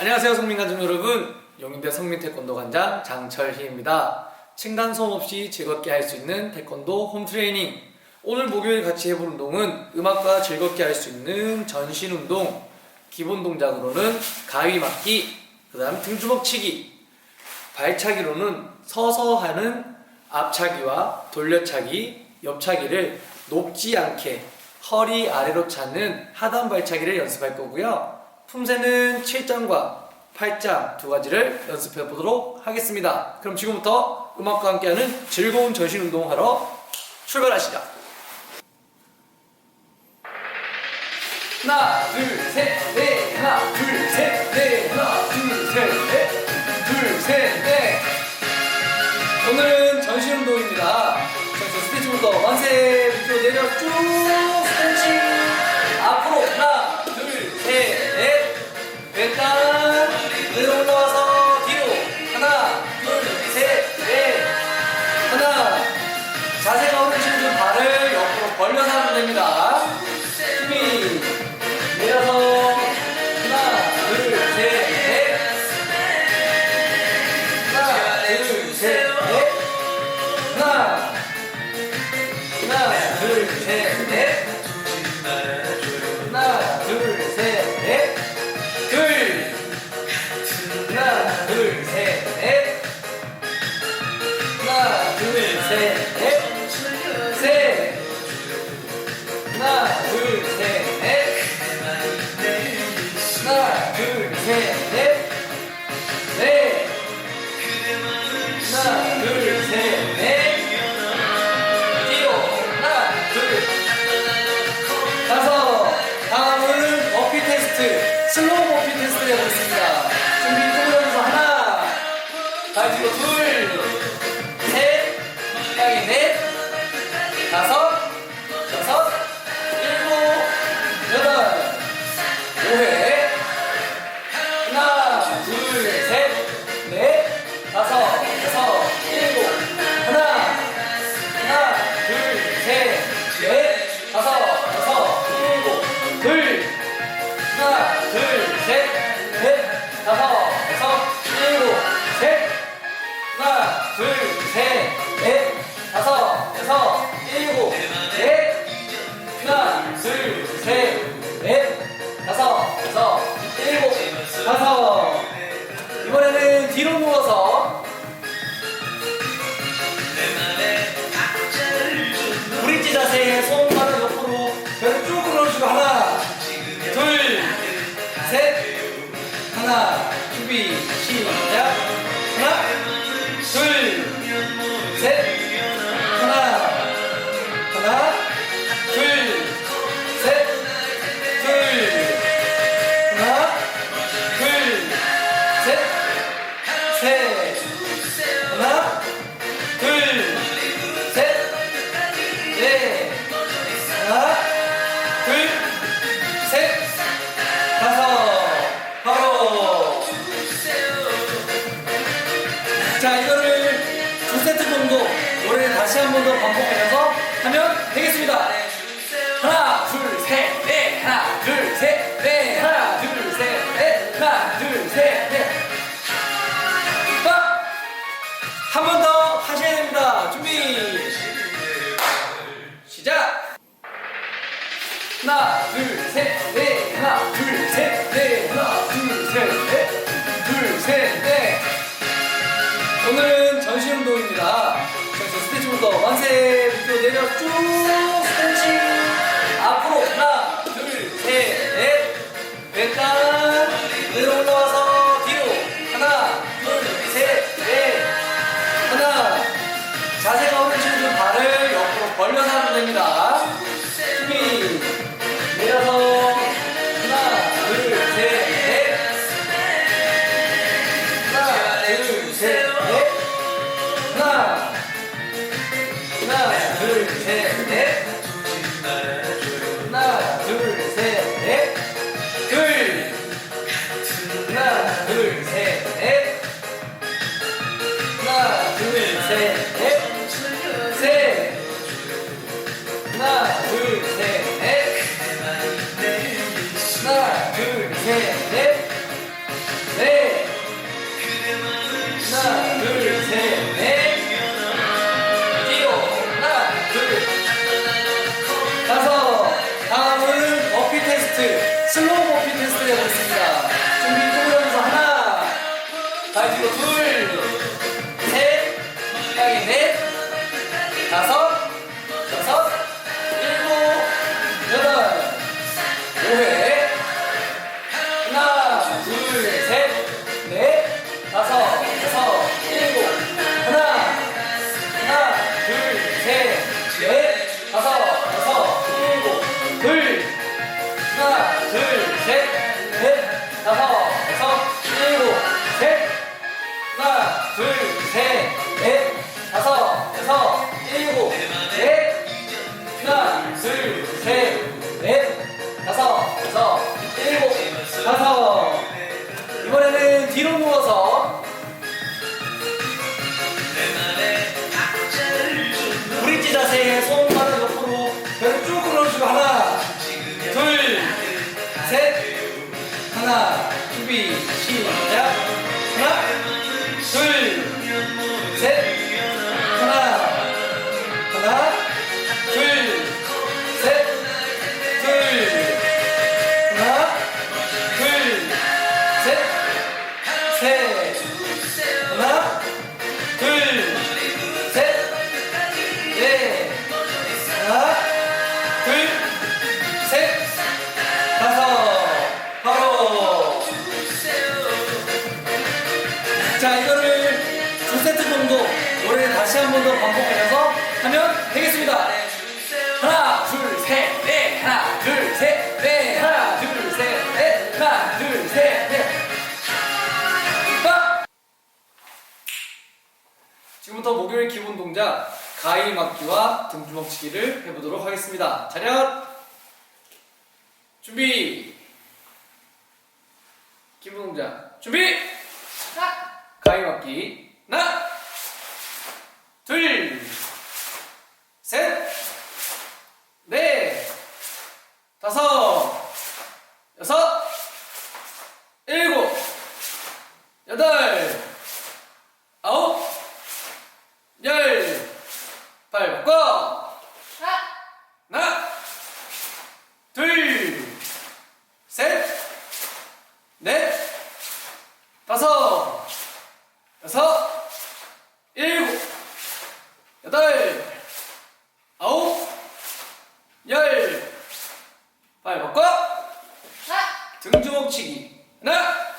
안녕하세요 성민관중 여러분. 용인대 성민태권도 관장 장철희입니다. 층간 소음 없이 즐겁게 할 수 있는 태권도 홈트레이닝. 오늘 목요일 같이 해볼 운동은 음악과 즐겁게 할 수 있는 전신 운동 기본 동작으로는 가위 맞기 그 다음 등주먹치기 발차기로는 서서 하는 앞차기와 돌려차기 옆차기를 높지 않게 허리 아래로 차는 하단 발차기를 연습할 거고요 품새는 7장과 8장 두 가지를 연습해 보도록 하겠습니다. 그럼 지금부터 음악과 함께하는 즐거운 전신 운동하러 출발하시죠. 하나, 둘, 셋, 넷, 하나, 둘, 셋, 넷, 하나, 둘, 셋, 넷, 둘, 셋, 넷. 오늘은 전신 운동입니다. 자, 저 스트레칭부터 만세 밑으로 내려 쭉 둘, 다섯, 여섯, 일곱. 하나, 하나, 둘, 셋, 넷, 다섯, 여섯, 일곱. 둘, 하나, 둘, 셋, 넷, 다섯, 일곱. 셋, 하나, 둘, 셋, 넷, 다섯, 여섯, 일곱. 넷, 하나, 둘, 셋, 넷, 다섯, 여섯, 일곱, 다섯. 이번에는 뒤로 누워서 prazer. 반복하면서 하면 되겠습니다. 하나, 둘, 셋, 넷, 하나, 둘, 셋, 넷, 하나, 둘, 셋, 넷, 하나, 둘, 셋, 넷. 스트레칭 둘, 하나, 둘. 가위 막기와 등주먹치기를 해보도록 하겠습니다. 차렷! 준비! 기본 동작 준비! 가위 막기 하나! 둘! 셋, 넷, 다섯, 여섯, 일곱, 여덟, 아홉, 열, 발바꿔. 하나, 둘, 셋, 넷, 다섯, 여섯, 일곱, 여덟, 아홉, 열, 발 바꿔. 등주먹치기. 하나,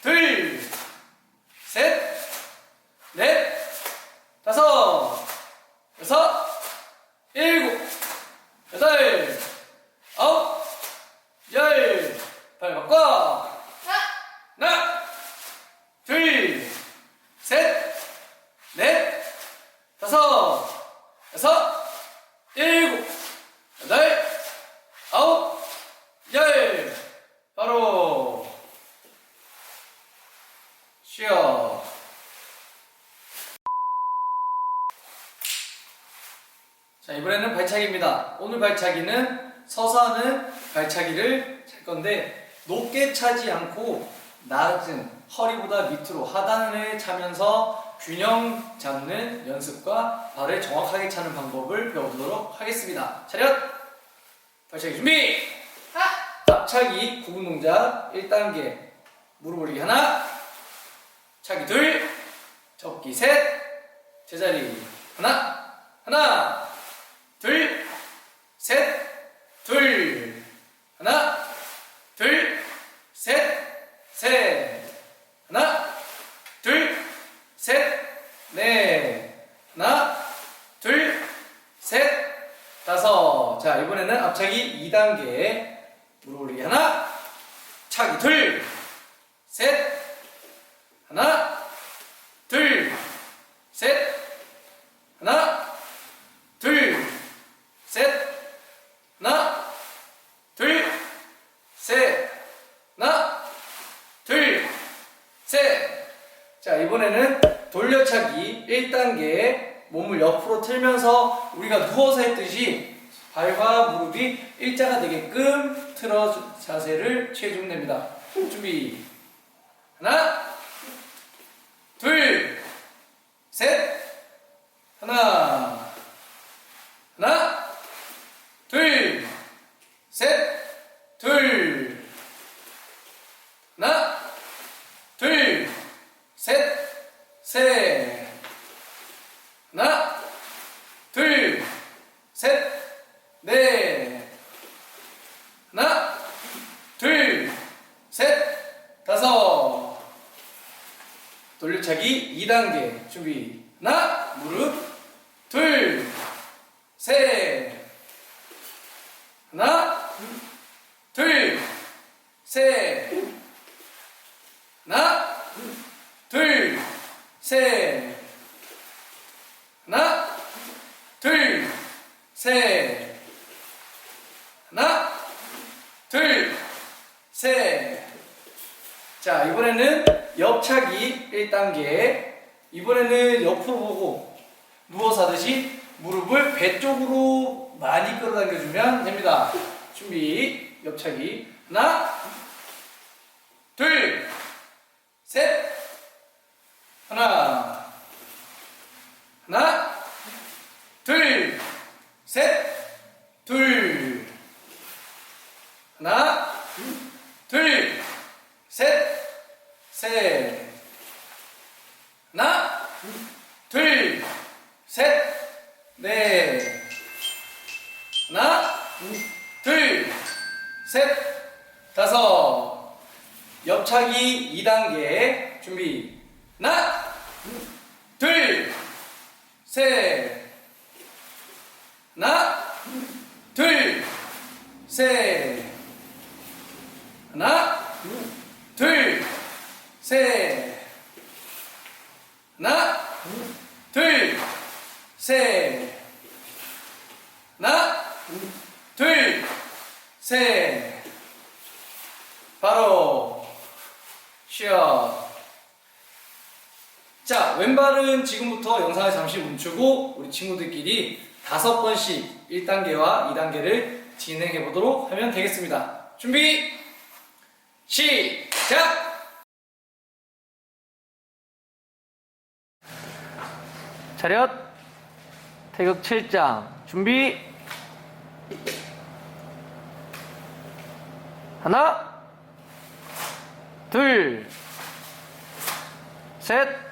둘, 셋, 넷, 다섯, 여섯, 일곱, 여덟, 아홉, 열, 발 바꿔. 하나, 둘, 셋, 넷, 다섯, 여섯, 일곱, 여덟, 아홉, 열. 바로 쉬어. 자, 이번에는 발차기입니다. 오늘 발차기는 서서 하는 발차기를 찰 건데 높게 차지 않고 낮은 허리보다 밑으로 하단을 차면서 균형 잡는 연습과 발을 정확하게 차는 방법을 배워보도록 하겠습니다. 차렷! 발차기 준비! 앞차기 구분 동작 1단계 무릎 올리기 하나 차기 둘 접기 셋 제자리 하나 하나 1단계 준비. 하나, 둘, 셋, 하나, 둘, 셋, 둘, 하나, 둘, 셋, 셋, 하나, 둘, 셋, 넷, 하나, 둘, 셋, 다섯. 돌려차기 2단계 준비. 하나, 무릎, 둘, 셋, 하나, 둘, 셋, 하나, 둘, 셋, 하나, 둘, 셋, 하나, 둘, 셋. 자, 이번에는 옆차기 1단계. 이번에는 옆으로 보고 누워서 하듯이 무릎을 배 쪽으로 많이 끌어당겨주면 됩니다. 준비, 옆차기. 하나, 둘, 셋. 하나, 하나, 둘, 셋, 둘. 하나, 둘, 셋, 셋. 하나, 둘, 셋, 넷. 하나, 둘, 셋, 다섯. 옆차기 2단계 준비. 하나, 둘, 셋. 하나, 둘, 셋. 하나, 둘, 셋. 하나, 둘, 셋. 하나, 둘, 셋. 바로 쉬어. 자, 왼발은 지금부터 영상을 잠시 멈추고 우리 친구들끼리 다섯 번씩 1단계와 2단계를 진행해 보도록 하면 되겠습니다. 준비, 시작! 차렷, 태극 7장, 준비, 하나, 둘, 셋,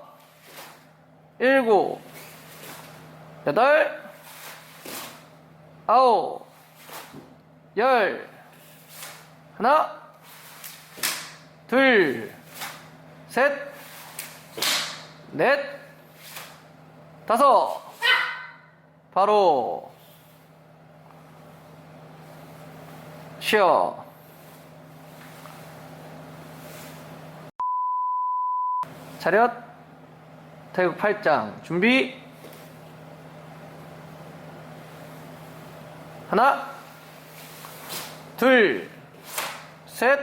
일곱, 여덟, 아홉, 열, 하나, 둘, 셋, 넷, 다섯, 바로 쉬어. 차렷, 태극 8장, 준비. 하나, 둘, 셋,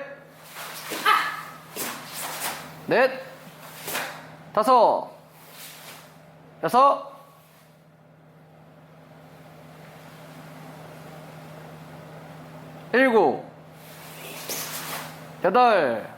넷, 다섯, 여섯, 일곱, 여덟,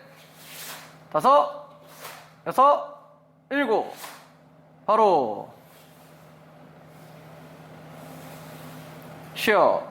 다섯, 여섯, 일곱, 바로 쉬어.